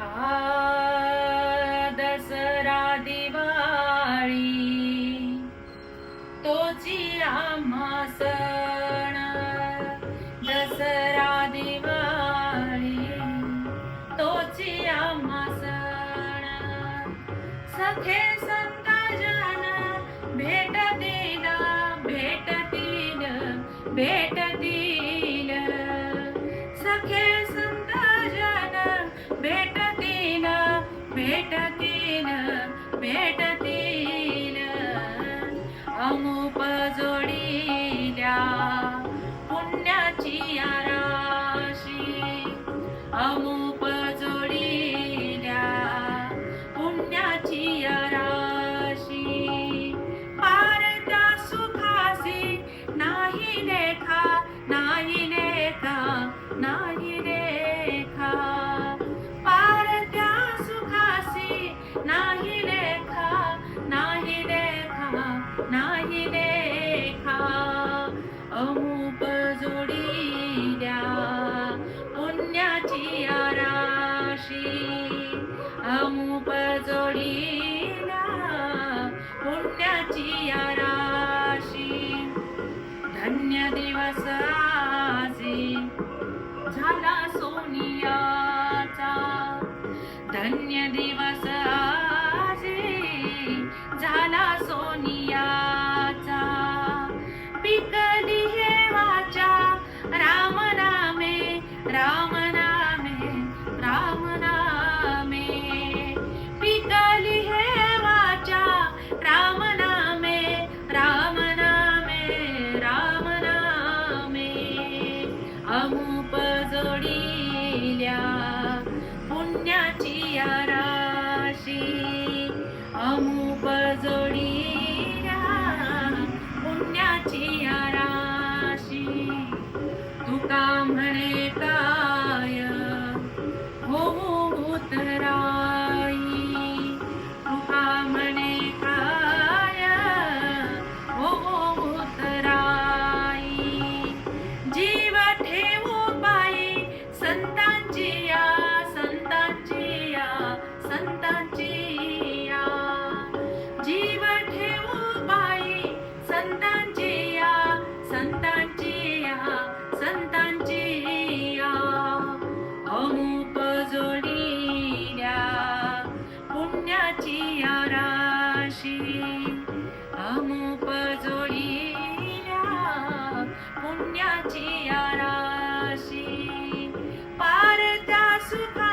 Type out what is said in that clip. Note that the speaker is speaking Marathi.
आ दसरा दिवाळी तोची आम्हा सण. दसरा दिवाळी तोची आम्हा सण. सखे संताजन भेटतील भेटतील भेट अमुप जोडिल्या पुण्याची आराशी. अमुप जोडिल्या पुण्याची आराशी. धन्य दिवस झाला सोनिया. राम नामे राम नामे। पिकली हे वाचा राम नामे राम नामे राम नामे। अमुप जोडील्या पुण्याची आराशी म्हणे काय? हो, हो उतरा जोडिल्या पुण्याची आराशी. अमुप जोडिल्या पुण्याची आराशी. पारत्या सुखा